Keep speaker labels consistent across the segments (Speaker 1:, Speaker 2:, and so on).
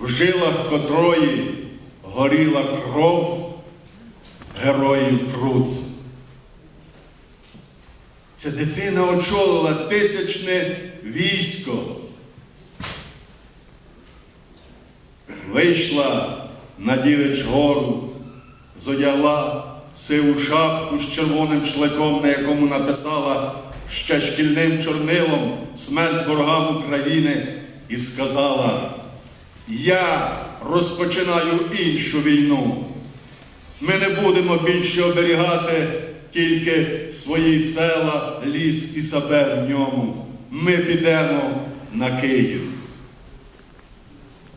Speaker 1: в жилах котрої горіла кров героїв Крут. Ця дитина очолила тисячне військо. Вийшла на Дівич гору, зодягла сиву шапку з червоним шлаком, на якому написала ще шкільним чорнилом смерть ворогам України, і сказала: Я розпочинаю іншу війну. Ми не будемо більше оберігати тільки свої села, ліс і себе в ньому. Ми підемо на Київ.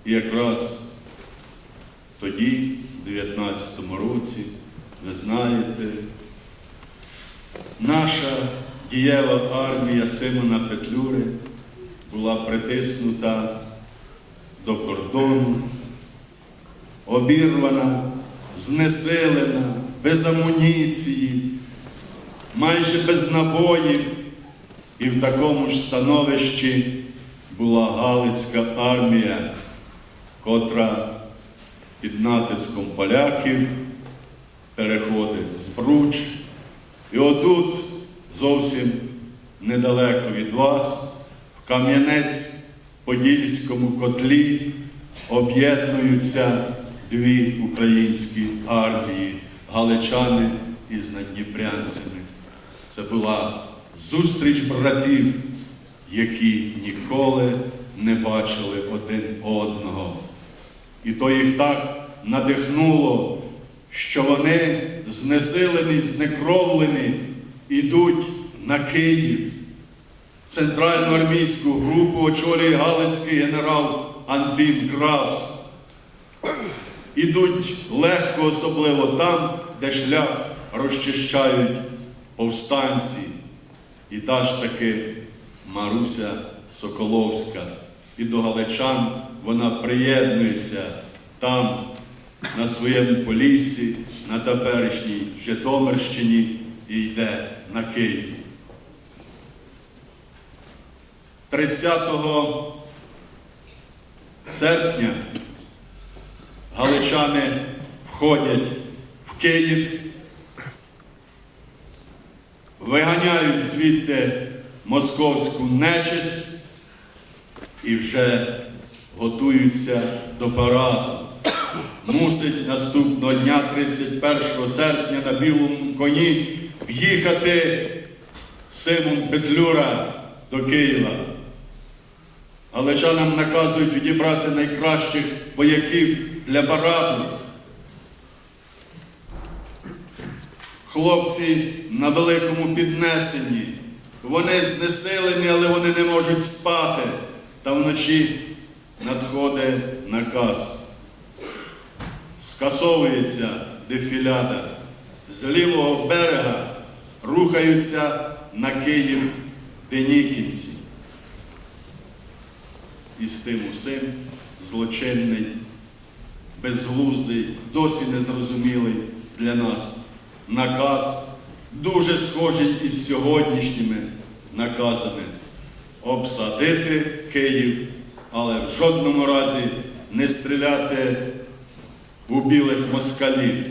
Speaker 1: І якраз тоді, в 19-му році, ви знаєте, наша дієва армія Симона Петлюри була притиснута до кордону, обірвана, знесилена, без амуніції, майже без набоїв, і в такому ж становищі була Галицька армія, котра під натиском поляків переходить з Бруч. І отут, зовсім недалеко від вас, в Кам'янець-Подільському котлі об'єднуються дві українські армії, галичани із надніпрянцями. Це була зустріч братів, які ніколи не бачили один одного. І то їх так надихнуло, що вони знесилені, знекровлені, ідуть на Київ. Центральну армійську групу очолює Галицький генерал Антин Кравс. Ідуть легко, особливо там, де шлях розчищають повстанці. І та ж таки Маруся Соколовська. І до галичан вона приєднується там, на своєму поліссі, на теперішній Житомирщині і йде на Київ. 30 серпня галичани входять в Київ, виганяють звідти московську нечисть і вже готуються до параду. Мусить наступного дня, 31 серпня, на білому коні в'їхати Симон Петлюра до Києва. Галичанам наказують відібрати найкращих вояків для параду. Хлопці на великому піднесенні. Вони знесилені, але вони не можуть спати. Та вночі надходить наказ. Скасовується дефіляда. З лівого берега рухаються на Київ Денікінці. І з тим усім злочинний, безглуздий, досі незрозумілий для нас наказ, дуже схожий із сьогоднішніми наказами обсадити Київ, але в жодному разі не стріляти у білих москалів,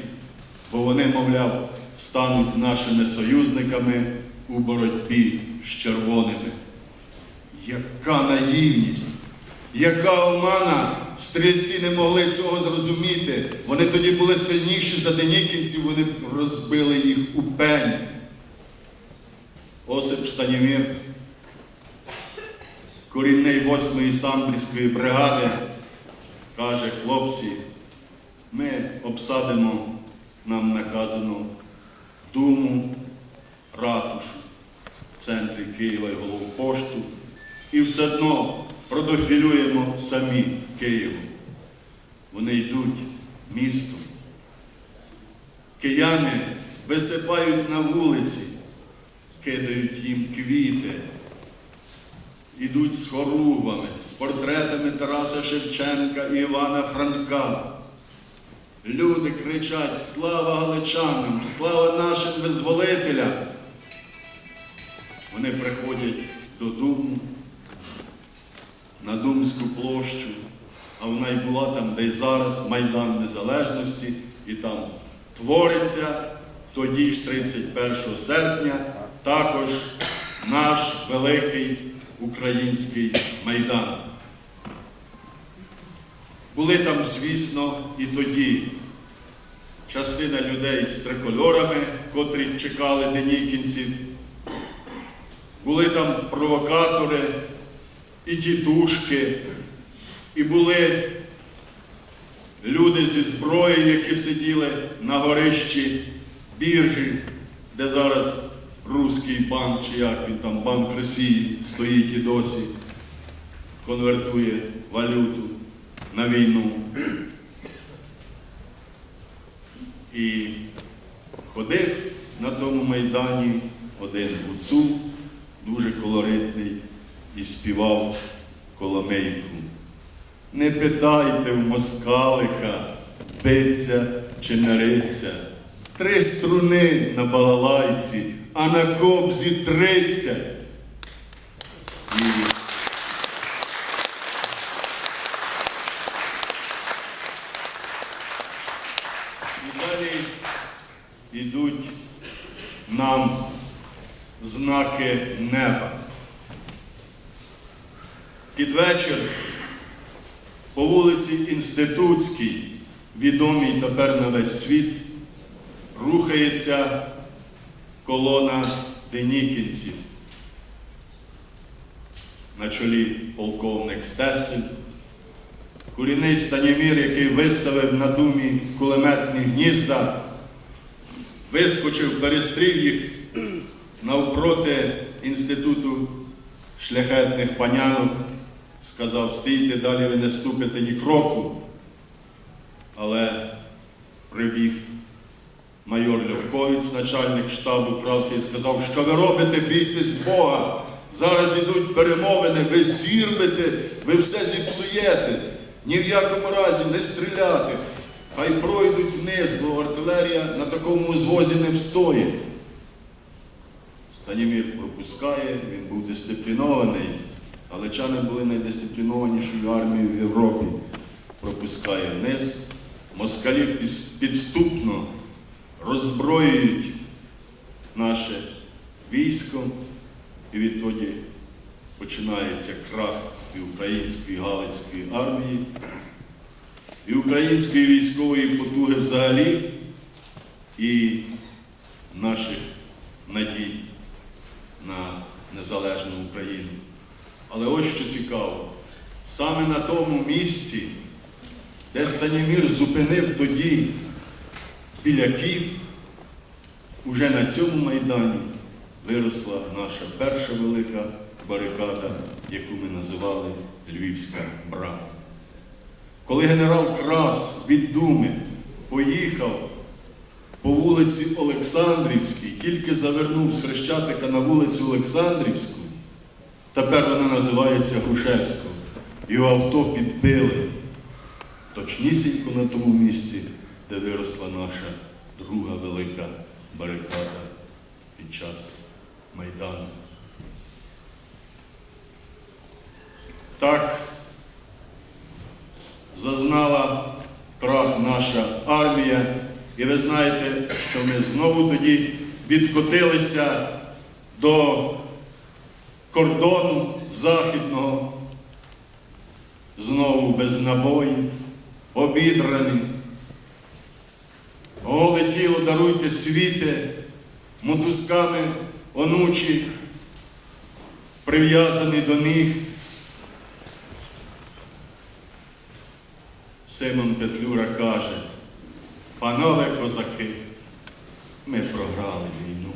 Speaker 1: бо вони, мовляв, стануть нашими союзниками у боротьбі з червоними. Яка наївність, яка омана! Стрільці не могли цього зрозуміти. Вони тоді були сильніші за денікінців, вони розбили їх у пень. Осип Станімір, корінний 8-ї самбірської бригади, каже, хлопці, ми обсадимо, нам наказано думу, ратушу в центрі Києва і головпошту, і все одно продофілюємо самі Києву. Вони йдуть містом. Кияни висипають на вулиці, кидають їм квіти, ідуть з хоругвами, з портретами Тараса Шевченка і Івана Франка. Люди кричать Слава Галичанам, слава нашим визволителям. Вони приходять додому на Думську площу, а вона й була там, де й зараз, Майдан Незалежності, і там твориться тоді ж 31 серпня також наш великий український майдан. Були там, звісно, і тоді частина людей з трикольорами, котрі чекали денікінців. Були там провокатори і тітушки, і були люди зі зброєю, які сиділи на горищі біржі, де зараз Руський банк, чи як він там, Банк Росії стоїть і досі, конвертує валюту на війну. І ходив на тому майдані один гуцул, дуже колоритний, і співав коломейку. Не питайте в москалика, биться чи не риться. Три струни на балалайці, а на кобзі тридцять. І І далі йдуть нам знаки неба. Під вечір по вулиці Інститутській, відомій тепер на весь світ, рухається колона денікінців. На чолі полковник Стесель, Курінний Станімір, який виставив на думі кулеметні гнізда, вискочив, перестрів їх навпроти інституту шляхетних панянок, сказав, стійте, далі ви не ступите ні кроку. Але прибіг майор Льовковець, начальник штабу, крався і сказав, що ви робите, бійтесь Бога. Зараз ідуть перемовини, ви зірвете, ви все зіпсуєте. Ні в якому разі не стріляти. Хай пройдуть вниз, бо артилерія на такому звозі не встоїть. Станімір пропускає, він був дисциплінований. Галичани були найдисциплінованішою армією в Європі. Пропускає вниз. Москалі підступно роззброюють наше військо, і відтоді починається крах і української Галицької армії, і української військової потуги взагалі, і наших надій на незалежну Україну. Але ось що цікаво, саме на тому місці, де Станімір зупинив тоді біляків, уже на цьому майдані виросла наша перша велика барикада, яку ми називали Львівська брама. Коли генерал Крас від Думи поїхав по вулиці Олександрівській, тільки завернув з Хрещатика на вулицю Олександрівську, тепер вона називається Грушевською, його авто підбили. Точнісінько на тому місці, де виросла наша друга велика барикада під час Майдану. Так зазнала крах наша армія, і ви знаєте, що ми знову тоді відкотилися до кордону західного, знову без набоїв, обідрані. Голе тіло даруйте світе, мотузками онучі, прив'язаний до них. Симон Петлюра каже, панове козаки, ми програли війну.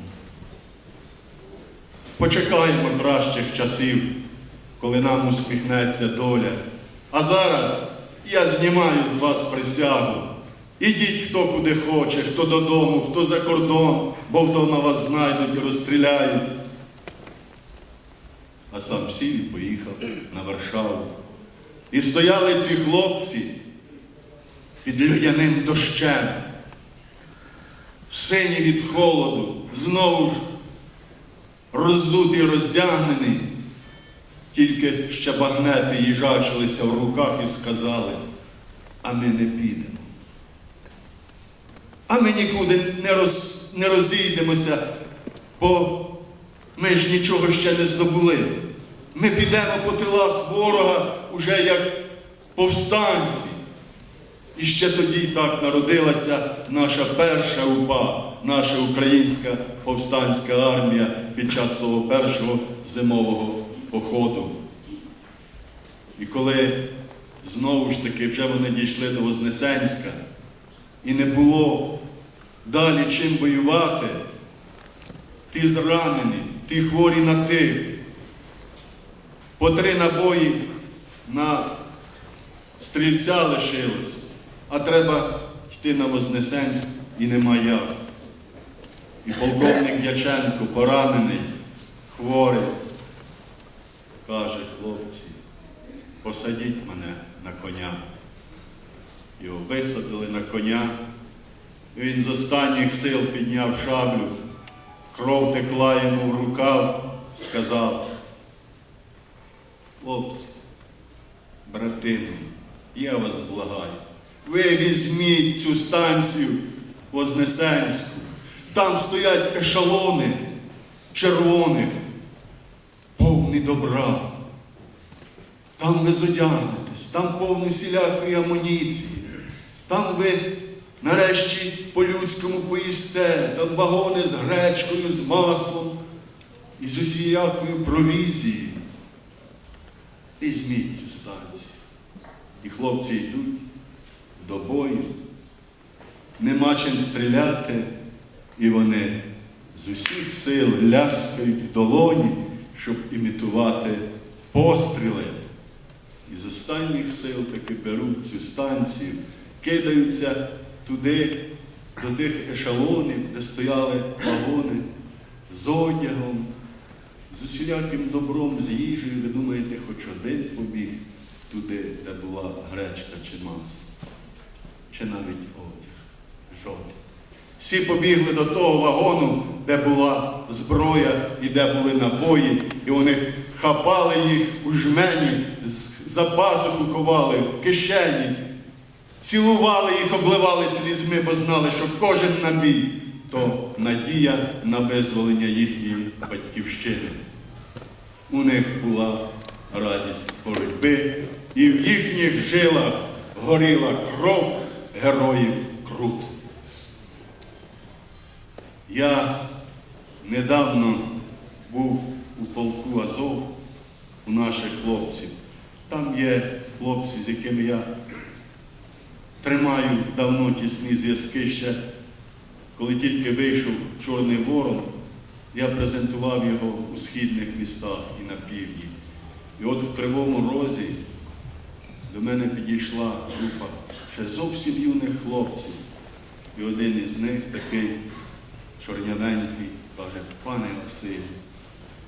Speaker 1: Почекаємо кращих часів, коли нам усміхнеться доля. А зараз я знімаю з вас присягу. Ідіть хто куди хоче, хто додому, хто за кордон, бо вдома вас знайдуть і розстріляють. А сам сів і поїхав на Варшаву. І стояли ці хлопці під людяним дощем, сині від холоду, знову ж роззутий, роздягнений. тільки ще багнети їжачилися в руках і сказали, а ми не підемо. А ми нікуди не, роз, не розійдемося, бо ми ж нічого ще не здобули. Ми підемо по тилах ворога уже як повстанці. І ще тоді так народилася наша перша УПА, наша українська повстанська армія під час того першого зимового походу. І коли знову ж таки вже вони дійшли до Вознесенська, і не було далі чим воювати, ті зранені, ті хворі на тих, по три набої на стрільця лишилось, а треба йти на Вознесенськ і нема як. І полковник Яченко, поранений, хворий, каже, хлопці, посадіть мене на коня. Його висадили на коня. І Він з останніх сил підняв шаблю, кров текла йому в рукав, сказав, хлопці, брати мої, я вас благаю, ви візьміть цю станцію Вознесенську. Там стоять ешелони червоних, повні добра. Там ви зодягнетесь, там повно всілякої амуніції. Там ви нарешті по-людському поїсте, там вагони з гречкою, з маслом і з усіякою провізією. Візьміть цю станцію. І хлопці йдуть до бою, нема чим стріляти, і вони з усіх сил ляскають в долоні, щоб імітувати постріли. І з останніх сил таки беруть цю станцію, кидаються туди, до тих ешелонів, де стояли вагони з одягом, з усіляким добром, з їжею. Ви думаєте, хоч один побіг туди, де була гречка чи маса, чи навіть одяг. Жоден. Всі побігли до того вагону, де була зброя і де були набої, і вони хапали їх у жмені, за пазуху ховали, в кишені, цілували їх, обливали слізьми, бо знали, що кожен набій то надія на визволення їхньої батьківщини. У них була радість боротьби, і в їхніх жилах горіла кров героїв Крут. Я недавно був у полку Азов у наших хлопців. Там є хлопці, з якими я тримаю давно тісні зв'язки ще. Коли тільки вийшов Чорний Ворон, я презентував його у східних містах і на півдні. І от в Кривому Розі до мене підійшла група ще зовсім юних хлопців. І один із них такий чорнявенький, каже, пане Василю,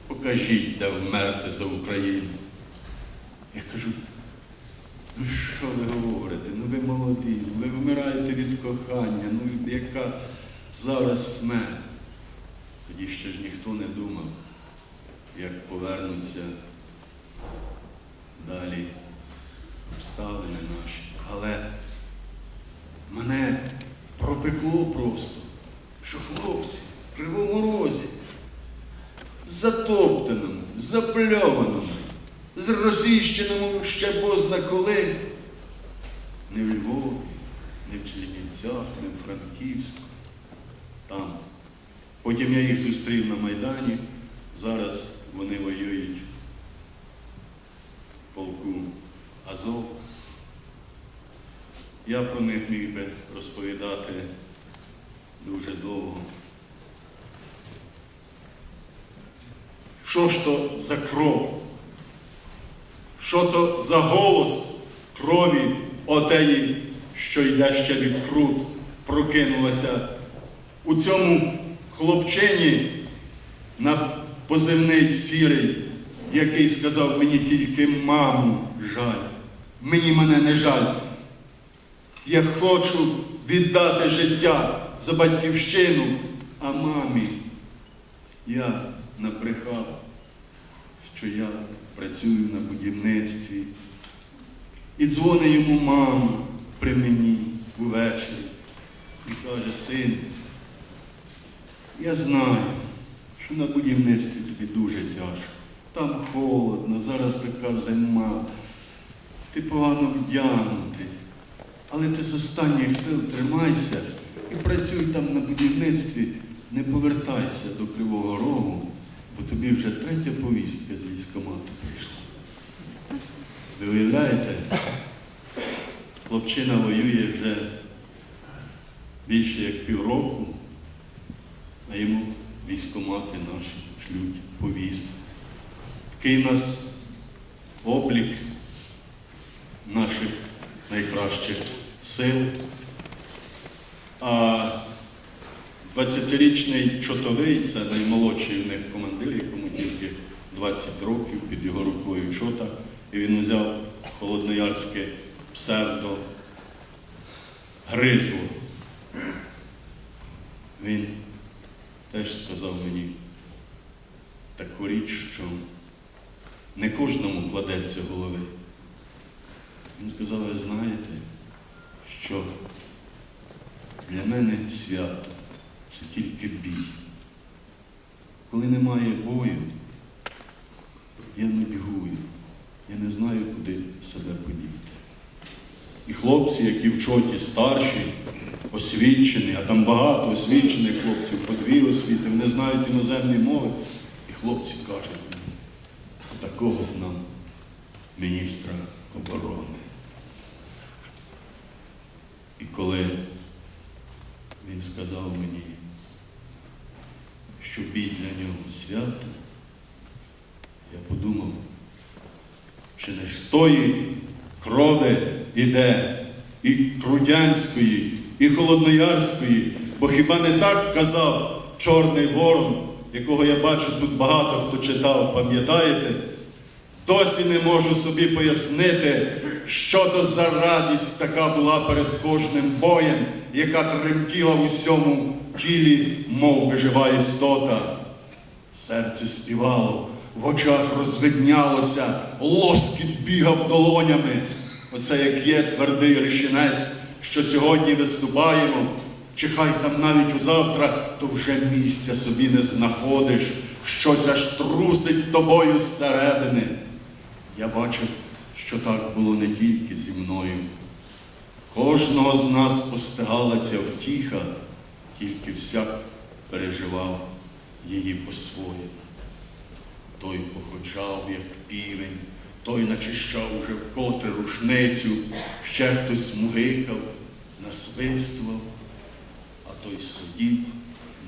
Speaker 1: покажіть, де вмерти за Україну. Я кажу, ну що ви говорите? Ну ви молоді, ви вмираєте від кохання, ну яка зараз смерть? Тоді ще ж ніхто не думав, як повернуться далі обставини наші. Але мене пропекло просто, що хлопці в кривому розі, затоптаному, запльованому, зросійщеному ще позна коли, не в Львові, не в Чернівцях, не в Франківську, там. Потім я їх зустрів на Майдані, зараз вони воюють в полку Азов. Я про них міг би розповідати дуже довго. Що ж то за кров? Що то за голос крові отеї, що йде ще від крут, прокинулася у цьому хлопчині на позивний сірий, який сказав мені тільки маму жаль. Мені мене не жаль. Я хочу віддати життя за батьківщину, а мамі я набрехав, що я працюю на будівництві. І дзвонить йому мама при мені увечері і каже, син, я знаю, що на будівництві тобі дуже тяжко. Там холодно, зараз така зима, ти погано вдягнутий. Але ти з останніх сил тримайся і працюй там на будівництві, не повертайся до Кривого Рогу, бо тобі вже третя повістка з військкомату прийшла. Ви уявляєте, хлопчина воює вже більше як півроку, а йому військкомати наші шлють повістку. Такий у нас облік наших найкращих сил. А 20-річний чотовий, це наймолодший в них командир, якому тільки 20 років під його рукою чота. І він взяв холодноярське псевдо Гризло. Він теж сказав мені таку річ, що не кожному кладеться голови. Він сказав, ви знаєте, що для мене свято це тільки бій. Коли немає бою, я нудьгую, я не знаю, куди себе подіти. І хлопці, які в чоті старші, освічені, а там багато освічених хлопців, по дві освіти, вони знають іноземні мови. І хлопці кажуть такого б нам міністра оборони. І коли він сказав мені, що бій для нього свято, я подумав, чи не з тої крови іде і Крудянської, і Холодноярської, бо хіба не так казав Чорний Ворон, якого я бачу тут багато хто читав, пам'ятаєте? Досі не можу собі пояснити, що то за радість така була перед кожним боєм, яка тремтіла в усьому тілі, мов би жива істота. Серце співало, в очах розвиднялося, лоскіт бігав долонями. Оце як є твердий рішинець, що сьогодні виступаємо, чи хай там навіть завтра, то вже місця собі не знаходиш, щось аж трусить тобою зсередини. Я бачив, що так було не тільки зі мною. Кожного з нас постигала ця втіха, тільки всяк переживав її по-своєму. Той походжав, як півень, той начищав уже вкотре рушницю, ще хтось мугикав, насвистував, а той сидів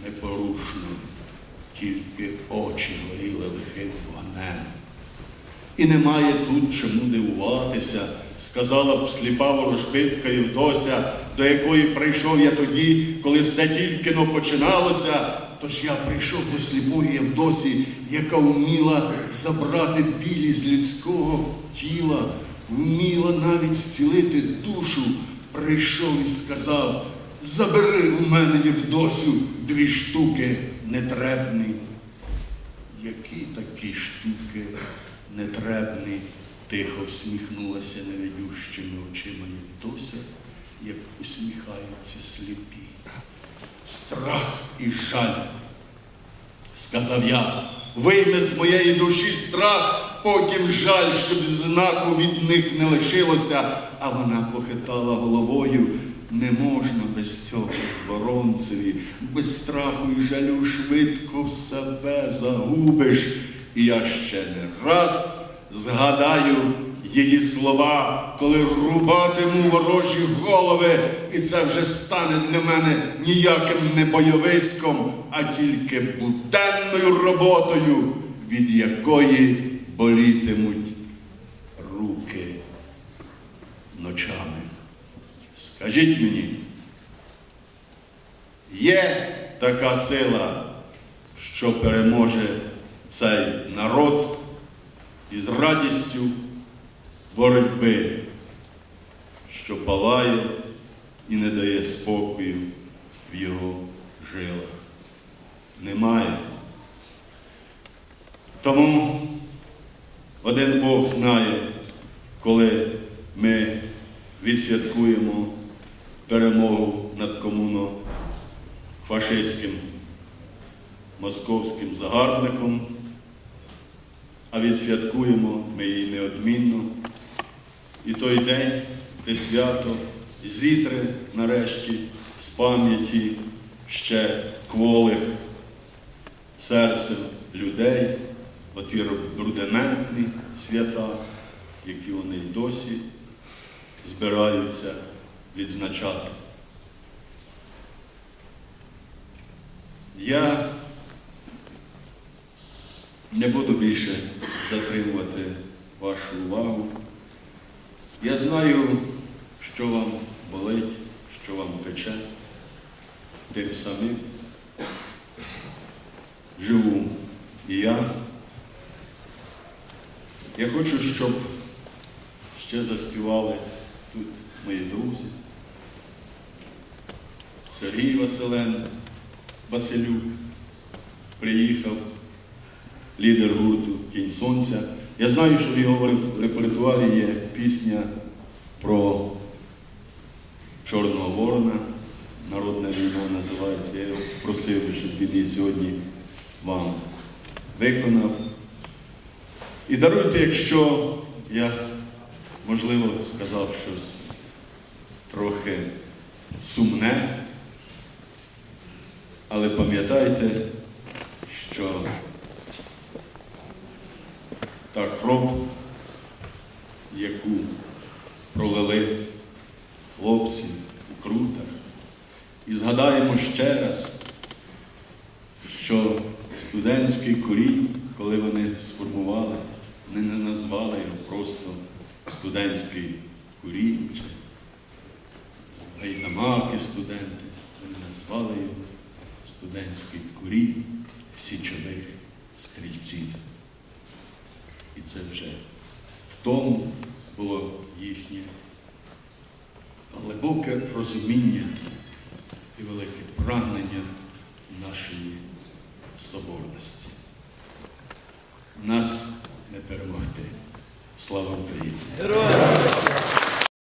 Speaker 1: непорушно, тільки очі горіли лихим вогнем. І немає тут чому дивуватися, сказала б сліпа ворожбитка Євдося, до якої прийшов я тоді, коли все тільки но починалося. Тож я прийшов до сліпої Євдосі, яка вміла забрати білі з людського тіла, вміла навіть зцілити душу. Прийшов і сказав: забери у мене Євдосю дві штуки нетребні. Які такі штуки нетребні? Тихо всміхнулася невидющими очима Євдося, як усміхаються сліпі. Страх і жаль. Сказав я, вийми з моєї душі страх, потім жаль, щоб знаку від них не лишилося. А вона похитала головою. Не можна без цього зборонцеві, без страху і жалю швидко себе загубиш. І я ще не раз згадаю її слова, коли рубатиму ворожі голови, і це вже стане для мене ніяким не бойовиськом, а тільки буденною роботою, від якої болітимуть руки ночами. Скажіть мені, є така сила, що переможе цей народ із радістю боротьби, що палає і не дає спокою в його жилах. Немає. Тому Один Бог знає, коли ми відсвяткуємо перемогу над комуно-фашистським московським загарбником, а відсвяткуємо ми її неодмінно. І той день, те свято зітре нарешті з пам'яті ще кволих серцем людей, оті рудиментні свята, які вони й досі збираються відзначати. Я не буду більше затримувати вашу увагу. Я знаю, що вам болить, що вам пече. Тим самим живу і я. Я хочу, щоб ще заспівали тут мої друзі. Сергій Василен Василюк приїхав, лідер гурту Тінь Сонця. Я знаю, що в його репертуарі є пісня про Чорного Ворона. Народна війна називається. Я просив, щоб він її сьогодні вам виконав. І даруйте, якщо я, можливо, сказав щось трохи сумне, але пам'ятайте, що та кров, яку пролили хлопці у крутах, і згадаємо ще раз, що студентський корінь, коли вони сформували, вони не назвали його просто студентський курінь чи гайдамаки студенти, вони назвали його студентський курінь січових стрільців. І це вже в тому було їхнє глибоке розуміння і велике прагнення нашої соборності. Нас не перемогти. Слава Україні!